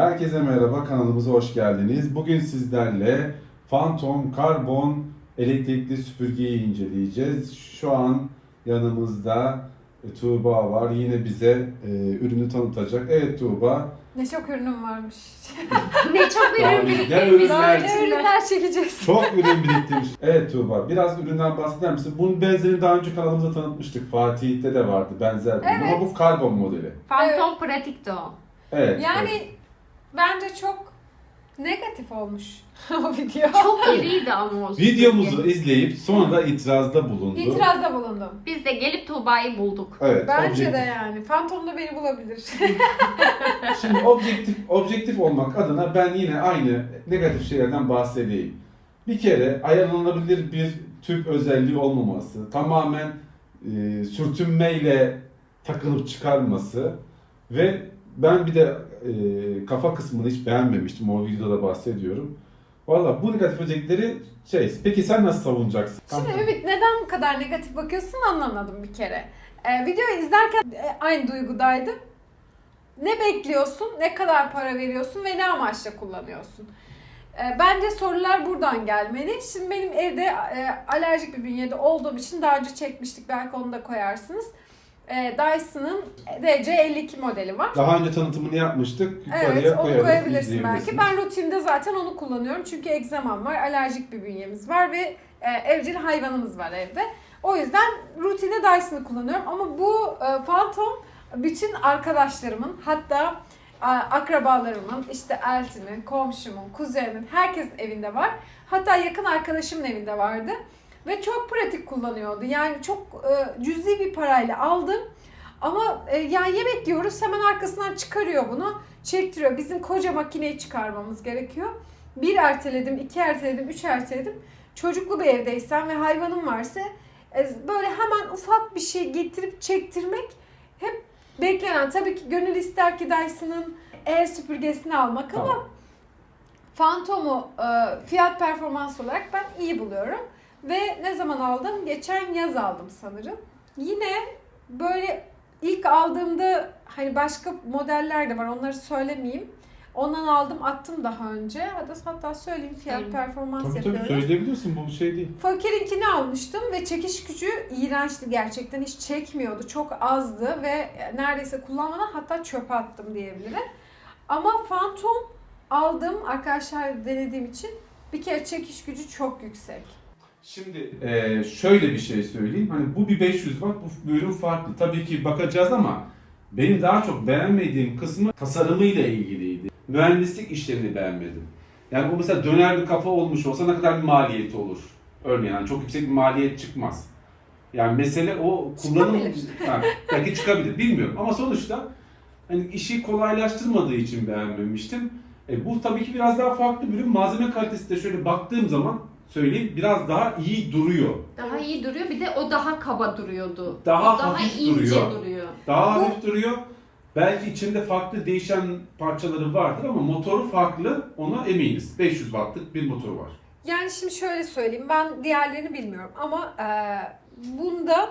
Herkese merhaba, kanalımıza hoş geldiniz. Bugün sizlerle Phantom Karbon elektrikli süpürgeyi inceleyeceğiz. Şu an yanımızda e, Tuğba var. Yine bize e, ürünü tanıtacak. Evet Tuğba. Ne çok ürünüm varmış. ne çok ürün ürünler- Böyle ürünler çekeceğiz. Çok ürün biriktirmiş. Evet Tuğba, biraz üründen bahseder misin? Bunun benzerini daha önce kanalımızda tanıtmıştık. Fatih'te de vardı benzer bir ürün Evet. ama bu karbon modeli. Phantom Pratik'ti o. Evet. evet. Bence çok negatif olmuş o video. Çok iriydi ama o Videomuzu izleyip sonra da itirazda bulundu. İtirazda bulundum. Biz de gelip Tuğba'yı bulduk. Evet. Bence objektif- de yani. Phantom da beni bulabilir. Şimdi objektif objektif olmak adına ben yine aynı negatif şeylerden bahsedeyim. Bir kere ayarlanabilir bir tüp özelliği olmaması, tamamen e, sürtünmeyle takılıp çıkarması ve ben bir de e, kafa kısmını hiç beğenmemiştim. O videoda bahsediyorum. Valla bu negatif özellikleri şey, peki sen nasıl savunacaksın? Şimdi Ümit neden bu kadar negatif bakıyorsun anlamadım bir kere. Ee, videoyu izlerken e, aynı duygudaydım. Ne bekliyorsun, ne kadar para veriyorsun ve ne amaçla kullanıyorsun? Ee, bence sorular buradan gelmeli. Şimdi benim evde e, alerjik bir bünyede olduğum için daha önce çekmiştik belki onu da koyarsınız. Ee, Dyson'ın DC52 modeli var. Daha önce tanıtımını yapmıştık. Yukarıya Evet onu koyarız, koyabilirsin belki. Ben rutinde zaten onu kullanıyorum. Çünkü egzamam var, alerjik bir bünyemiz var ve e, evcil hayvanımız var evde. O yüzden rutine Dyson'ı kullanıyorum. Ama bu e, Phantom bütün arkadaşlarımın hatta e, akrabalarımın, işte eltimin, komşumun, kuzenimin, herkesin evinde var. Hatta yakın arkadaşımın evinde vardı. Ve çok pratik kullanıyordu. Yani çok e, cüzi bir parayla aldım. Ama e, yani yemek yiyoruz hemen arkasından çıkarıyor bunu. Çektiriyor. Bizim koca makineyi çıkarmamız gerekiyor. Bir erteledim, iki erteledim, üç erteledim. Çocuklu bir evdeysem ve hayvanım varsa e, böyle hemen ufak bir şey getirip çektirmek hep beklenen. Tabii ki gönül ister ki Dyson'ın el süpürgesini almak ama Tamam. Phantom'u e, fiyat performans olarak ben iyi buluyorum. Ve ne zaman aldım? Geçen yaz aldım sanırım. Yine böyle ilk aldığımda hani başka modeller de var onları söylemeyeyim. Ondan aldım attım daha önce. Hatta, hatta söyleyeyim fiyat Söyle. performans Tabii tabii yapıyoruz. söyleyebilirsin bu şey değil. Fakirinkini almıştım ve çekiş gücü iğrençti gerçekten. Hiç çekmiyordu. Çok azdı ve neredeyse kullanmadan hatta çöpe attım diyebilirim. Ama Phantom aldım arkadaşlar denediğim için bir kere çekiş gücü çok yüksek. Şimdi eee, şöyle bir şey söyleyeyim. Hani bu bir 500 watt, bu ürün farklı. Tabii ki bakacağız ama benim daha çok beğenmediğim kısmı tasarımıyla ilgiliydi. Mühendislik işlerini beğenmedim. Yani bu mesela döner bir kafa olmuş olsa ne kadar bir maliyeti olur? Örneğin yani çok yüksek bir maliyet çıkmaz. Yani mesele o kullanım... Ha, belki çıkabilir bilmiyorum ama sonuçta hani işi kolaylaştırmadığı için beğenmemiştim. E, bu tabii ki biraz daha farklı bir ürün. Malzeme kalitesi de şöyle baktığım zaman söyleyeyim biraz daha iyi duruyor. Daha iyi duruyor. Bir de o daha kaba duruyordu. Daha O daha hafif ince duruyor. duruyor. Daha Bu- hafif duruyor. Belki içinde farklı değişen parçaları vardır ama motoru farklı ona eminiz. 500 wattlık bir motoru var. Yani şimdi şöyle söyleyeyim ben diğerlerini bilmiyorum ama e, bunda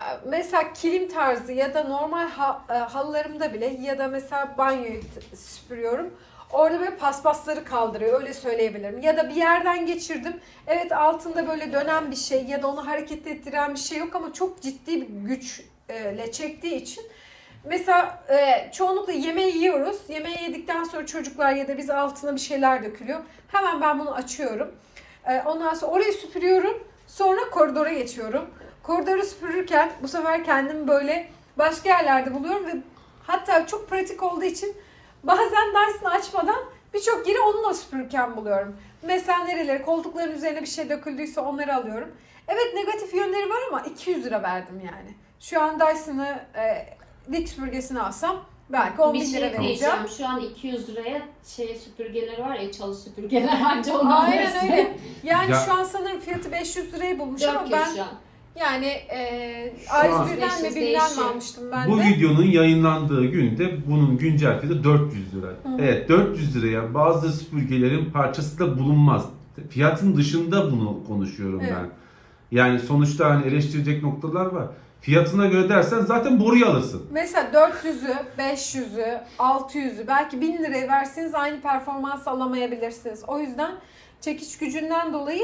e, mesela kilim tarzı ya da normal ha, e, halılarımda bile ya da mesela banyoyu süpürüyorum. Orada böyle paspasları kaldırıyor öyle söyleyebilirim. Ya da bir yerden geçirdim. Evet altında böyle dönen bir şey ya da onu hareket ettiren bir şey yok ama çok ciddi bir güçle çektiği için Mesela e, çoğunlukla yemeği yiyoruz. Yemeği yedikten sonra çocuklar ya da biz altına bir şeyler dökülüyor. Hemen ben bunu açıyorum. E, ondan sonra orayı süpürüyorum. Sonra koridora geçiyorum. Koridoru süpürürken bu sefer kendimi böyle başka yerlerde buluyorum ve hatta çok pratik olduğu için bazen Dyson'ı açmadan birçok yeri onunla süpürürken buluyorum. Mesela nereleri, koltukların üzerine bir şey döküldüyse onları alıyorum. Evet negatif yönleri var ama 200 lira verdim yani. Şu an Dyson'ı e, dik süpürgesini alsam belki 10 bir bin şey lira vereceğim. Şu an 200 liraya şey süpürgeleri var ya çalı süpürgeler anca onu Aynen öyle. Yani Ya- şu an sanırım fiyatı 500 liraya bulmuş ama 400 ben şu an. Yani e, Şu an- A101'den mi 500 bilmem mi almıştım ben Bu de. videonun yayınlandığı günde bunun güncel fiyatı 400 lira. Evet 400 liraya bazı süpürgelerin parçası da bulunmaz. Fiyatın dışında bunu konuşuyorum Evet. ben. Yani sonuçta hani eleştirecek noktalar var. Fiyatına göre dersen zaten boruyu alırsın. Mesela 400'ü, 500'ü, 600'ü belki 1000 liraya verseniz aynı performansı alamayabilirsiniz. O yüzden çekiş gücünden dolayı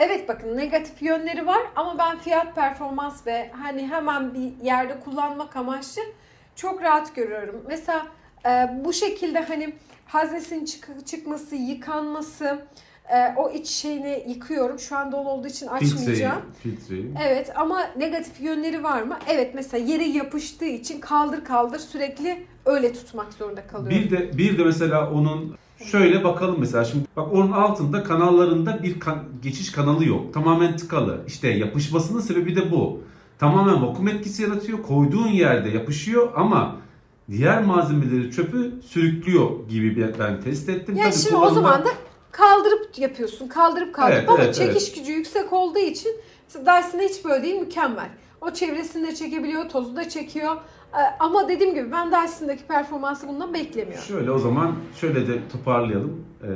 evet bakın negatif yönleri var ama ben fiyat performans ve hani hemen bir yerde kullanmak amaçlı çok rahat görüyorum. Mesela e, bu şekilde hani haznesinin çık- çıkması, yıkanması, e, o iç şeyini yıkıyorum. Şu an dolu olduğu için Filtreyi. açmayacağım. Filtreyi. Evet ama negatif yönleri var mı? Evet mesela yere yapıştığı için kaldır kaldır sürekli öyle tutmak zorunda kalıyorum. Bir de bir de mesela onun şöyle bakalım mesela şimdi bak onun altında kanallarında bir kan- geçiş kanalı yok. Tamamen tıkalı. İşte yapışmasının sebebi de bu. Tamamen vakum etkisi yaratıyor. Koyduğun yerde yapışıyor ama diğer malzemeleri çöpü sürüklüyor gibi bir ben test ettim. yani Tabii şimdi o kullanılan- zaman da kaldırıp yapıyorsun. Kaldırıp kaldırıp Evet, ama evet, çekiş gücü yüksek olduğu için Dyson'da hiç böyle değil mükemmel. O çevresini de çekebiliyor, tozu da çekiyor. Ee, Ama dediğim gibi ben Dyson'daki performansı bundan beklemiyorum. Şöyle o zaman şöyle de toparlayalım. Ee,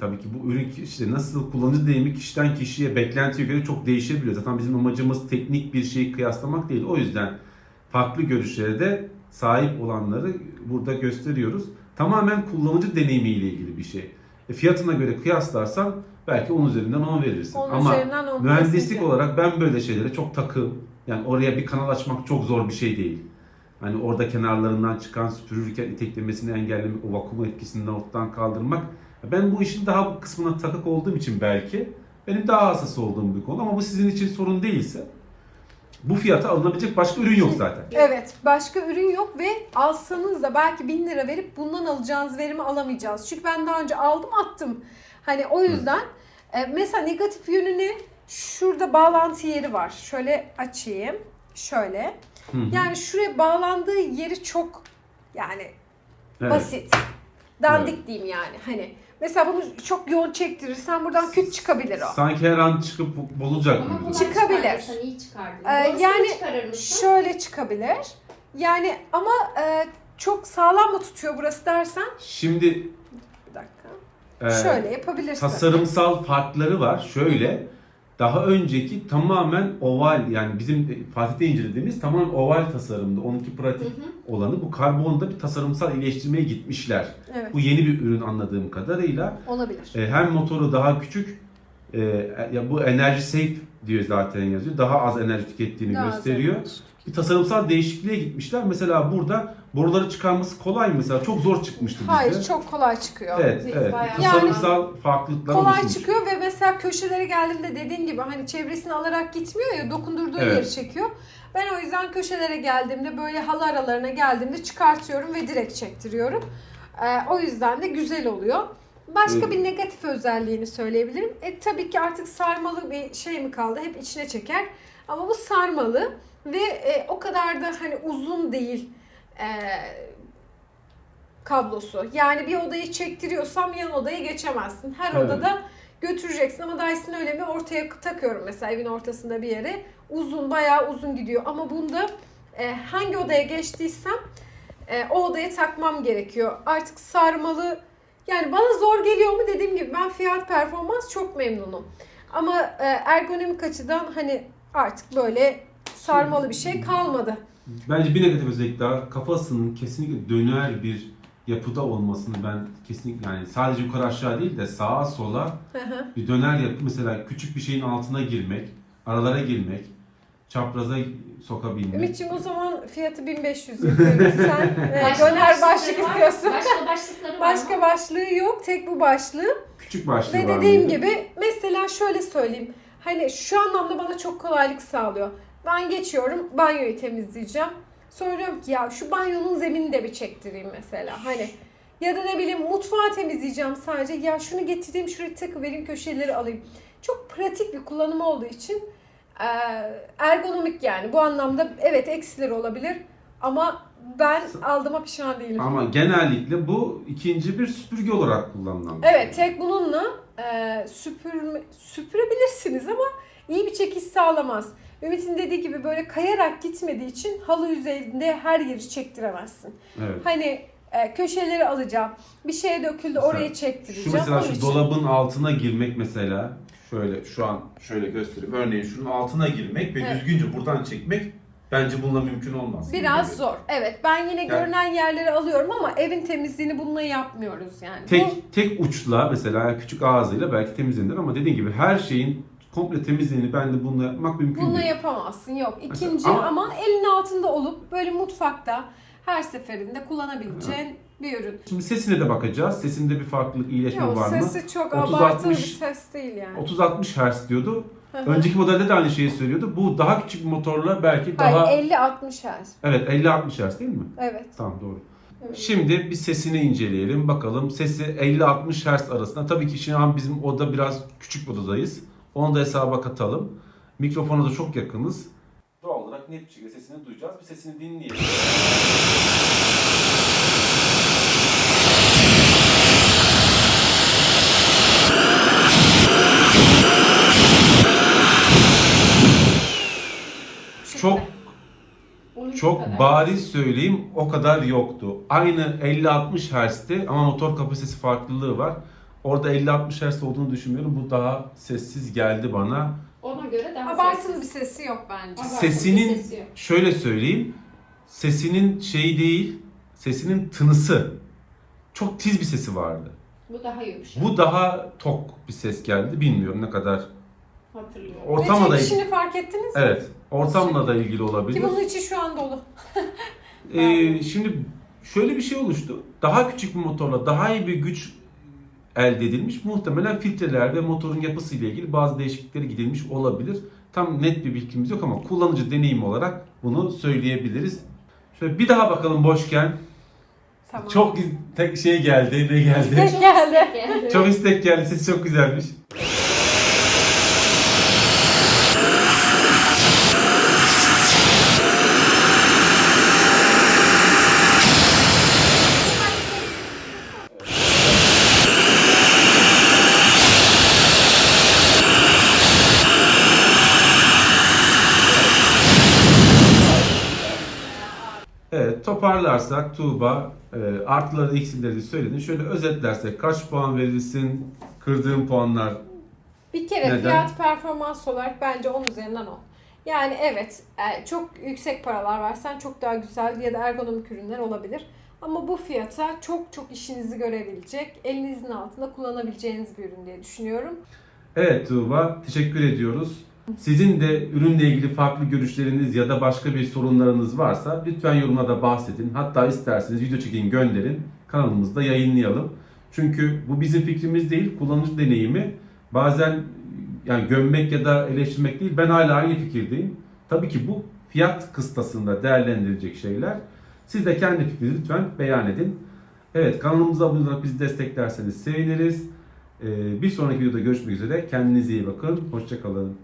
tabii ki bu ürün işte nasıl kullanıcı deneyimi kişiden kişiye beklentiye göre çok değişebiliyor. Zaten bizim amacımız teknik bir şeyi kıyaslamak değil. O yüzden farklı görüşlere de sahip olanları burada gösteriyoruz. Tamamen kullanıcı deneyimiyle ilgili bir şey. E, fiyatına göre kıyaslarsan belki 10 üzerinden 10 verirsin. Onun Ama üzerinden on mühendislik kesinlikle. olarak ben böyle şeylere çok takım. Yani oraya bir kanal açmak çok zor bir şey değil. Hani orada kenarlarından çıkan süpürürken iteklemesini engellemek, o vakum etkisinden ortadan kaldırmak. Ben bu işin daha bu kısmına takık olduğum için belki benim daha hassas olduğum bir konu ama bu sizin için sorun değilse bu fiyata alınabilecek başka ürün yok zaten. Evet, başka ürün yok ve alsanız da belki 1000 lira verip bundan alacağınız verimi alamayacağız. Çünkü ben daha önce aldım attım. Hani o yüzden e, mesela negatif yönünü şurada bağlantı yeri var. Şöyle açayım. Şöyle. Hı hı. Yani şuraya bağlandığı yeri çok yani Evet. basit. Dandik diyeyim yani. Hani mesela bunu çok yoğun çektirirsen buradan küt çıkabilir o. Sanki her an çıkıp bulacak Ama gibi. kolay Çıkabilir. çıkardıysan iyi çıkardın. Ee, yani? Şöyle çıkabilir. Yani ama e, çok sağlam mı tutuyor burası dersen Şimdi bir dakika. e, Şöyle yapabilirsin. tasarımsal farkları var. Şöyle daha önceki tamamen oval yani bizim Fatih'te incelediğimiz tamamen oval tasarımda. Onunki Hı pratik hı. olanı. Bu karbonda bir tasarımsal iyileştirmeye gitmişler. Evet. Bu yeni bir ürün anladığım kadarıyla. Olabilir. E, hem motoru daha küçük e, ya bu enerji safe diyor zaten yazıyor. Daha az enerji tükettiğini Daha az gösteriyor. enerji. Bir tasarımsal değişikliğe gitmişler. Mesela burada boruları çıkarması kolay mı? Mesela çok zor çıkmıştı bizde. Hayır çok kolay çıkıyor. Evet, evet. bayağı- Tasarımsal farklılıklar Kolay oluşmuş. çıkıyor ve mesela köşelere geldiğimde dediğin gibi hani çevresini alarak gitmiyor ya dokundurduğu Evet. yeri çekiyor. Ben o yüzden köşelere geldiğimde böyle halı aralarına geldiğimde çıkartıyorum ve direkt çektiriyorum. Ee, o yüzden de güzel oluyor. Başka Evet. bir negatif özelliğini söyleyebilirim. E, tabii ki artık sarmalı bir şey mi kaldı? Hep içine çeker. Ama bu sarmalı ve e, o kadar da hani uzun değil e, kablosu. Yani bir odayı çektiriyorsam yan odaya geçemezsin. Her Evet. odada götüreceksin ama Dyson öyle mi ortaya takıyorum mesela evin ortasında bir yere. Uzun bayağı uzun gidiyor ama bunda e, hangi odaya geçtiysem e, o odaya takmam gerekiyor. Artık sarmalı yani bana zor geliyor mu dediğim gibi ben fiyat performans çok memnunum. Ama e, ergonomik açıdan hani artık böyle sarmalı bir şey kalmadı. Bence bir negatif özellik daha kafasının kesinlikle döner bir yapıda olmasını ben kesinlikle yani sadece yukarı aşağı değil de sağa sola bir döner yapı mesela küçük bir şeyin altına girmek, aralara girmek, çapraza sokabilmek. Ümit'ciğim o zaman fiyatı 1500 yapıyoruz. Sen e, Başka döner başlık başlıkları var mı? istiyorsun. Başka başlıkları var Başka mı? başlığı yok. Tek bu başlığı. Küçük başlığı Ve var dediğim mıydı? gibi mesela şöyle söyleyeyim. Hani şu anlamda bana çok kolaylık sağlıyor. Ben geçiyorum banyoyu temizleyeceğim. Sonra diyorum ki ya şu banyonun zeminini de bir çektireyim mesela. Hani ya da ne bileyim mutfağı temizleyeceğim sadece. Ya şunu getireyim şuraya takıvereyim köşeleri alayım. Çok pratik bir kullanım olduğu için ergonomik yani. Bu anlamda evet eksileri olabilir. Ama ben aldığıma pişman değilim. Ama genellikle bu ikinci bir süpürge olarak kullanılan bir Evet, şey. tek bununla e, süpürme, süpürebilirsiniz ama iyi bir çekiş sağlamaz. Ümit'in dediği gibi böyle kayarak gitmediği için halı yüzeyinde her yeri çektiremezsin. Evet. Hani e, köşeleri alacağım, bir şeye döküldü Mesela orayı Şu çektireceğim. mesela Onun şu için. dolabın altına girmek mesela şöyle şu an şöyle göstereyim. Örneğin şunun altına girmek ve Evet. düzgünce buradan çekmek Bence bununla mümkün olmaz. Biraz zor. Evet ben yine Yani- görünen yerleri alıyorum ama evin temizliğini bununla yapmıyoruz yani. Bu- Tek tek uçla mesela küçük ağzıyla belki temizlenir ama dediğin gibi her şeyin komple temizliğini ben de bununla yapmak mümkün Bununla değil. yapamazsın yok. Mesela- İkinci ama- ama, elin altında olup böyle mutfakta her seferinde kullanabileceğin bir ürün. Şimdi sesine de bakacağız. Sesinde bir farklılık, iyileşme Yok var mı? sesi çok 30-60 abartılı bir ses değil yani. 30-60 Hz diyordu. Önceki modelde de aynı şeyi söylüyordu. Bu daha küçük bir motorla belki daha... Hayır 50-60 Hz. Evet 50-60 Hz değil mi? Evet. Tamam doğru. Evet. Şimdi bir sesini inceleyelim. Bakalım sesi 50-60 Hz arasında. Tabii ki şu an bizim oda biraz küçük odadayız. Onu da hesaba katalım. Mikrofona da çok yakınız. Doğal olarak net bir şekilde sesini duyacağız. Bir sesini dinleyelim. Çok 13 Çok bariz söyleyeyim o kadar yoktu. Aynı 50-60 Hz'ti ama motor kapasitesi farklılığı var. Orada 50-60 Hz olduğunu düşünmüyorum. Bu daha sessiz geldi bana. Ona göre daha Abartılı bir sessiz. sesi yok bence. Abartılı Sesinin- bir sesi yok. Şöyle söyleyeyim. Sesinin şeyi değil, sesinin tınısı. Çok tiz bir sesi vardı. Bu daha yumuşak. Bu daha tok bir ses geldi. Bilmiyorum ne kadar. Hatırlıyorum. Ortamla da Ve ilgili. çekişini fark ettiniz mi? Evet. Ortamla da ilgili olabilir. Ki bunun içi şu an dolu. Ee, şimdi şöyle bir şey oluştu. Daha küçük bir motorla daha iyi bir güç elde edilmiş. Muhtemelen filtreler ve motorun yapısıyla ilgili bazı değişiklikleri gidilmiş olabilir. Tam net bir bilgimiz yok ama kullanıcı deneyimi olarak bunu söyleyebiliriz. Şöyle bir daha bakalım boşken. Tamam. Çok tek şey geldi, ne geldi? İstek geldi. çok istek geldi, sesi çok güzelmiş. Evet, toparlarsak Tuğba e, artıları eksileri söyledin. Şöyle özetlersek kaç puan verirsin? Kırdığın puanlar Bir kere Neden? fiyat performans olarak bence 10 üzerinden 10. Yani evet e, çok yüksek paralar versen çok daha güzel ya da ergonomik ürünler olabilir. Ama bu fiyata çok çok işinizi görebilecek, elinizin altında kullanabileceğiniz bir ürün diye düşünüyorum. Evet Tuğba, teşekkür ediyoruz. Sizin de ürünle ilgili farklı görüşleriniz ya da başka bir sorunlarınız varsa lütfen yorumlarda bahsedin. Hatta isterseniz video çekin gönderin. Kanalımızda yayınlayalım. Çünkü bu bizim fikrimiz değil, kullanıcı deneyimi. Bazen yani gömmek ya da eleştirmek değil, ben hala aynı fikirdeyim. Tabii ki bu fiyat kıstasında değerlendirilecek şeyler. Siz de kendi fikrinizi lütfen beyan edin. Evet kanalımıza abone olarak bizi desteklerseniz seviniriz. Ee, Bir sonraki videoda görüşmek üzere. Kendinize iyi bakın. Hoşçakalın.